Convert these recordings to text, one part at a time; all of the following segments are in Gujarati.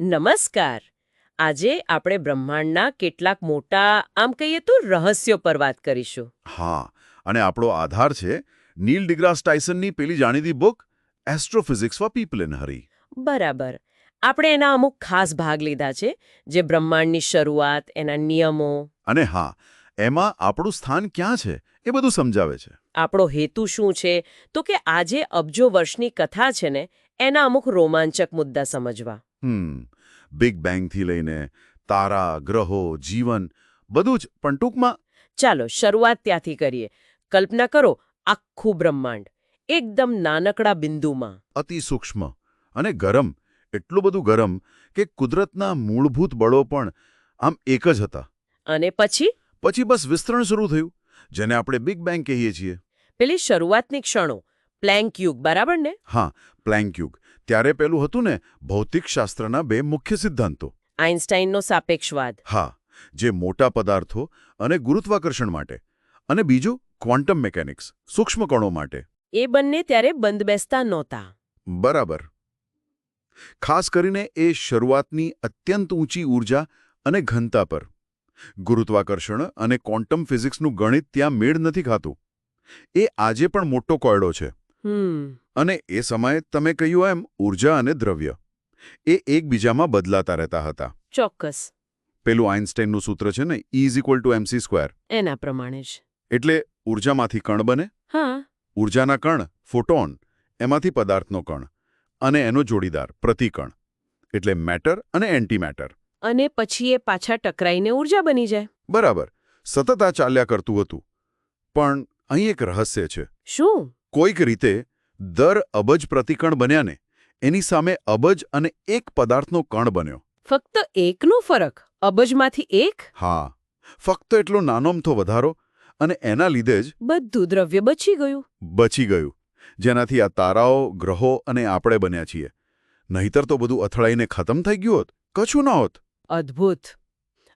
નમસ્કાર. આજે આપણે બ્રહ્માંડના કેટલાક મોટા આમ કહીએ તો રહસ્યો પર વાત કરીશું. હા અને આપણો આધાર છે નીલ ડિગ્રાસ ટાઇસનની પેલી જાણીતી book astrophysics for people in hurry બરાબર. આપણે એના અમુક ખાસ ભાગ લીધા છે જે બ્રહ્માંડની શરૂઆત એના નિયમો. અને હા એમાં આપણું સ્થાન ક્યાં છે એ બધું સમજાવે છે. આપણો હેતુ શું છે? તો કે આજે અબજો વર્ષની કથા છે ને એના અમુક રોમાંચક મુદ્દા સમજવા. હમ બિગ બેંગથી લઈને તારા ગ્રહો જીવન બધું જ પણ ટૂંકમાં ચાલો શરૂઆત ત્યાંથી કરીએ. કલ્પના કરો આખું બ્રહ્માંડ એકદમ નાનકડા બિંદુમાં. અતિ સૂક્ષ્મ અને ગરમ એટલું બધું ગરમ કે કુદરતના મૂળભૂત બળો પણ આમ એક જ હતા. અને પછી? પછી બસ વિસ્તરણ શરૂ થયું જેને આપણે બિગ બેંગ કહીએ છીએ. પેલી શરૂઆતની ક્ષણો પ્લેન્ક યુગ બરાબર ને? હા પ્લેન્ક યુગ. ત્યારે પેલું હતું ને ભૌતિકશાસ્ત્રના બે મુખ્ય સિદ્ધાંતો. આઇન્સ્ટાઇનનો સાપેક્ષવાદ હા જે મોટા પદાર્થો અને ગુરુત્વાકર્ષણ માટે અને બીજું ક્વોન્ટમ મિકેનિક્સ સૂક્ષ્મ કણો માટે. એ બંને ત્યારે બંધબેસતા નહોતા. બરાબર. ખાસ કરીને એ શરૂઆતની અત્યંત ઊંચી ઊર્જા અને ઘનતા પર. ગુરુત્વાકર્ષણ અને ક્વોન્ટમ ફિઝિક્સનું ગણિત ત્યાં મેળ નથી ખાતું. એ આજે પણ મોટો કોયડો છે. અને એ સમયે તમે કહ્યું એમ ઊર્જા અને દ્રવ્ય. એ એકબીજામાં બદલાતા રહેતા હતા. ચોક્કસ. પેલું આઇન્સ્ટાઈનનું સૂત્ર છે ને E equal to mc square એના પ્રમાણે જ. એટલે ઉર્જામાંથી કણ બને? હા. ઉર્જાના કણ ફોટોન એમાંથી પદાર્થનો કણ અને એનો જોડીદાર પ્રતિકણ. એટલે મેટર અને એન્ટીમેટર. અને પછી એ પાછા ટકરાઈને ઊર્જા બની જાય. બરાબર. સતત આ ચાલ્યા કરતું હતું. પણ અહીં એક રહસ્ય છે. શું? કોઈક રીતે દર અબજ પ્રતિકણ બન્યાને એની સામે અબજ અને એક પદાર્થનો કણ બન્યો. ફક્ત એકનો ફરક? અબજમાંથી એક? હા. ફક્ત એટલો નાનોમથો વધારો અને એના લીધે જ બધું દ્રવ્ય બચી ગયું. બચી ગયું. જેનાથી આ તારાઓ ગ્રહો અને આપણે બન્યા છીએ. નહીતર તો બધું અથડાઈને ખતમ થઈ ગયું હોત. કશું ન હોત. અદ્ભુત.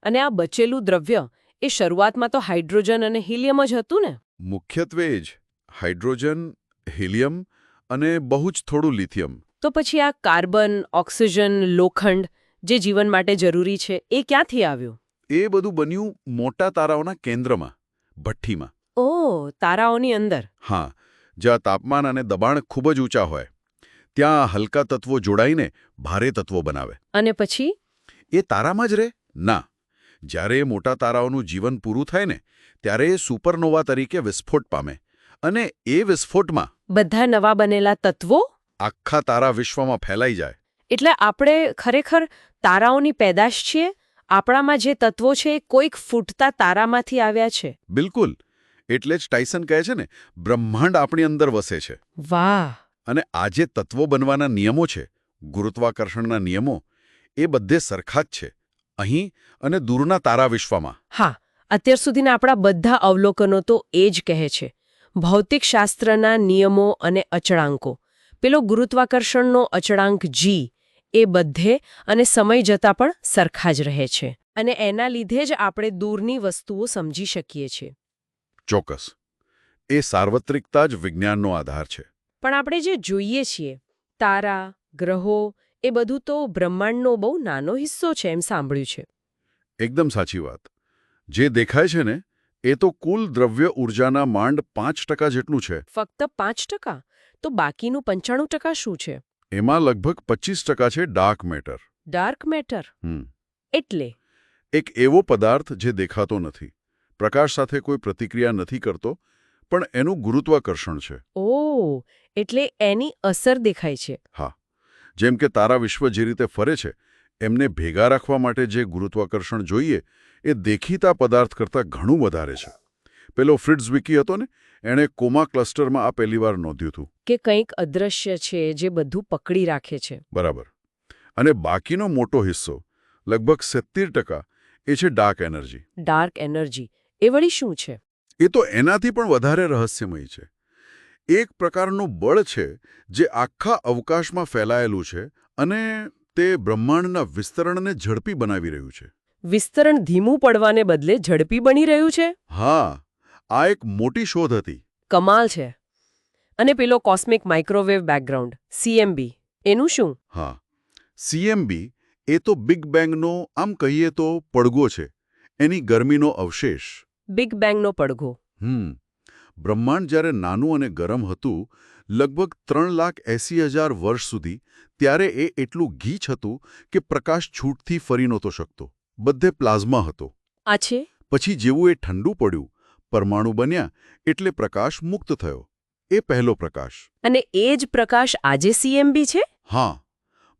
અને આ બચેલું દ્રવ્ય એ શરૂઆતમાં તો હાઇડ્રોજન અને હિલિયમ જ હતું ને? મુખ્યત્વે જ. હાઇડ્રોજન હિલિયમ અને બહુ જ થોડું લિથિયમ. તો પછી આ કાર્બન ઓક્સિજન લોખંડ જે જીવન માટે જરૂરી છે એ ક્યાંથી આવ્યું? એ બધું બન્યું મોટા તારાઓના કેન્દ્રમાં ભઠ્ઠીમાં. ઓ તારાઓની અંદર. હા જ્યાં તાપમાન અને દબાણ ખૂબ જ ઊંચા હોય. ત્યાં હલકા તત્વો જોડાઈને ભારે તત્વો બનાવે. અને પછી? એ તારામાં જ રહે ના. જ્યારે એ મોટા તારાઓનું જીવન પૂરું થાય ને ત્યારે એ સુપરનોવા તરીકે વિસ્ફોટ પામે. અને એ વિસ્ફોટમાં બધા નવા બનેલા તત્વો? આખા તારા વિશ્વમાં ફેલાઈ જાય. એટલે આપણે ખરેખર તારાઓની પેદાશ છીએ? આપણામાં જે તત્વો છે એ કોઈક ફૂટતા તારામાંથી આવ્યા છે. બિલકુલ. એટલે જ ટાઇસન કહે છે ને બ્રહ્માંડ આપણી અંદર વસે છે. વાહ! અને આ જે તત્વો બનવાના નિયમો છે ગુરુત્વાકર્ષણના નિયમો એ બધે સરખા જ છે અહીં અને દૂરના તારા વિશ્વમાં. હા અત્યાર સુધીના આપણા બધા અવલોકનો તો એ જ કહે છે. ભૌતિકશાસ્ત્રના નિયમો અને અચળાંકો. પેલો ગુરુત્વાકર્ષણનો અચળાંક જી એ બધે અને સમય જતાં પણ સરખા જ રહે છે. અને એના લીધે જ આપણે દૂરની વસ્તુઓ સમજી શકીએ છીએ. ચોક્કસ. એ સાર્વત્રિકતા જ વિજ્ઞાનનો આધાર છે. પણ આપણે જે જોઈએ છીએ તારા ગ્રહો એ બધું તો બ્રહ્માંડનો બહુ નાનો હિસ્સો છે એમ સાંભળ્યું છે. એકદમ સાચી વાત. જે દેખાય છે ને એ તો કુલ દ્રવ્ય ઊર્જાના માંડ પાંચ ટકા જેટલું છે. ફક્ત પાંચ ટકા? તો બાકીનું પંચાણું ટકા શું છે? એમાં લગભગ પચીસ ટકા છે ડાર્ક મેટર. Dark matter? એટલે? એક એવો પદાર્થ જે દેખાતો નથી. પ્રકાશ સાથે કોઈ પ્રતિક્રિયા નથી કરતો પણ એનું ગુરુત્વાકર્ષણ છે. ઓ એટલે એની અસર દેખાય છે. હા. જેમ કે તારા વિશ્વ જે રીતે ફરે છે એમને ભેગા રાખવા માટે જે ગુરુત્વાકર્ષણ જોઈએ એ દેખીતા પદાર્થ કરતાં ઘણું વધારે છે. પેલો ફ્રિડ્સ વિકી હતો ને એણે કોમા ક્લસ્ટરમાં આ પહેલીવાર નોંધ્યું હતું. કે કંઈક અદૃશ્ય છે જે બધું પકડી રાખે છે. બરાબર. અને બાકીનો મોટો હિસ્સો લગભગ સિત્તેર ટકા એ છે ડાર્ક એનર્જી. Dark energy. એ વળી શું છે? એ તો એનાથી પણ વધારે રહસ્યમય છે. એક પ્રકારનું બળ છે જે આખા અવકાશમાં ફેલાયેલું છે અને તે બ્રહ્માંડના વિસ્તરણને ઝડપી બનાવી રહ્યું છે. વિસ્તરણ ધીમું પડવાને બદલે ઝડપી બની રહ્યું છે? હા આ એક મોટી શોધ હતી. કમાલ છે. અને પેલો કોસ્મિક માઇક્રોવેવ બેકગ્રાઉન્ડ સીએમબી એનું શું? હા સીએમબી એ તો બિગ બેંગનો આમ કહીએ તો પડઘો છે. એની ગરમીનો અવશેષ. બિગ બેંગનો પડઘો. હમ બ્રહ્માંડ જ્યારે નાનું અને ગરમ હતું લગભગ ત્રણ લાખ એંસી હજાર વર્ષ સુધી ત્યારે એ એટલું ગીચ હતું કે પ્રકાશ છૂટથી ફરી નહોતો શકતો. બધે પ્લાઝમા હતો. આ છે? પછી જેવું એ ઠંડુ પડ્યું પરમાણુ બન્યા એટલે પ્રકાશ મુક્ત થયો. એ પહેલો પ્રકાશ. અને એ જ પ્રકાશ આજે સીએમબી છે? હા.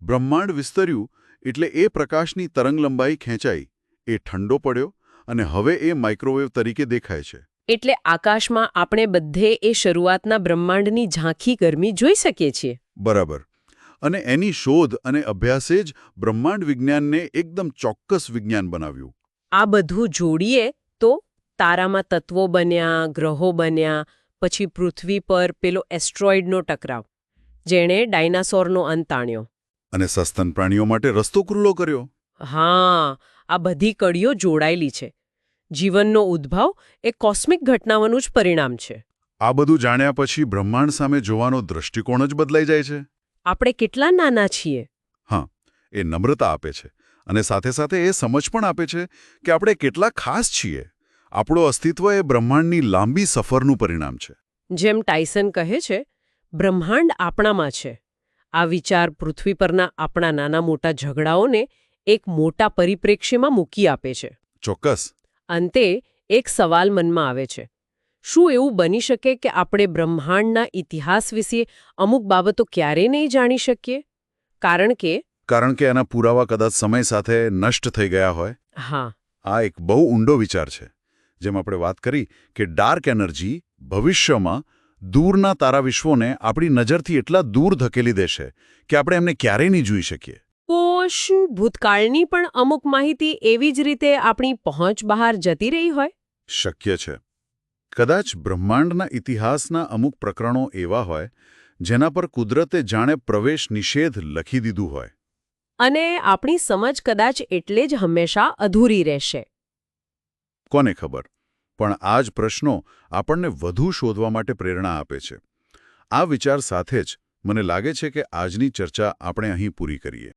બ્રહ્માંડ વિસ્તર્યું એટલે એ પ્રકાશની તરંગલંબાઈ ખેંચાઈ. એ ઠંડો પડ્યો અને હવે એ માઇક્રોવેવ તરીકે દેખાય છે. એટલે આકાશમાં આપણે બધે એ શરૂઆતના બ્રહ્માંડની ઝાંખી ગરમી જોઈ શકીએ છીએ. બરાબર. અને એની શોધ અને અભ્યાસે જ બ્રહ્માંડ વિજ્ઞાનને એકદમ ચોક્કસ વિજ્ઞાન બનાવ્યું. આ બધું જોડીએ તો તારામાં તત્વો બન્યા ગ્રહો બન્યા પછી પૃથ્વી પર પેલો એસ્ટ્રોઇડનો ટકરાવ જેણે ડાયનાસોરનો અંત આણ્યો. અને સસ્તન પ્રાણીઓ માટે રસ્તો ખુલ્લો કર્યો. હા આ બધી કડીઓ જોડાયેલી છે. જીવનનો ઉદ્ભવ એ કોસ્મિક ઘટનાઓનું જ પરિણામ છે. આ બધું જાણ્યા પછી બ્રહ્માંડ સામે જોવાનો દૃષ્ટિકોણ જ બદલાઈ જાય છે? આપણે કેટલા નાના છીએ? એ નમ્રતા આપે છે અને સાથે સાથે એ સમજ પણ આપે છે કે આપણે કેટલા ખાસ છીએ. આપણું અસ્તિત્વ એ બ્રહ્માંડની લાંબી સફરનું પરિણામ છે. જેમ ટાઇસન કહે છે બ્રહ્માંડ આપણામાં છે. આ વિચાર પૃથ્વી પરના આપણા નાના મોટા ઝઘડાઓને એક મોટા પરિપ્રેક્ષ્યમાં મૂકી આપે છે. ચોક્કસ. અંતે એક સવાલ મનમાં આવે છે. શું એવું બની શકે કે આપણે બ્રહ્માંડના ઇતિહાસ વિશે અમુક બાબતો ક્યારેય નહીં જાણી શકીએ? કારણ કે કારણ કે એના પુરાવા કદાચ સમય સાથે નષ્ટ થઈ ગયા હોય? હા. આ એક બહુ ઊંડો વિચાર છે જેમ આપણે વાત કરી કે ડાર્ક એનર્જી ભવિષ્યમાં દૂરના તારા વિશ્વોને આપણી નજરથી એટલા દૂર ધકેલી દેશે કે આપણે એમને ક્યારેય નહીં જોઈ શકીએ. તો શું ભૂતકાળની પણ અમુક માહિતી એવી જ રીતે આપણી પહોંચ બહાર જતી રહી હોય? શક્ય છે. કદાચ બ્રહ્માંડના ઇતિહાસના અમુક પ્રકરણો એવા હોય જેના પર કુદરતે જાણે પ્રવેશ નિષેધ લખી દીધું હોય. અને આપણી સમજ કદાચ એટલે જ હંમેશા અધૂરી રહેશે. કોને ખબર? પણ આ જ પ્રશ્નો આપણને વધુ શોધવા માટે પ્રેરણા આપે છે. આ વિચાર સાથે જ મને લાગે છે કે આજની ચર્ચા આપણે અહીં પૂરી કરીએ.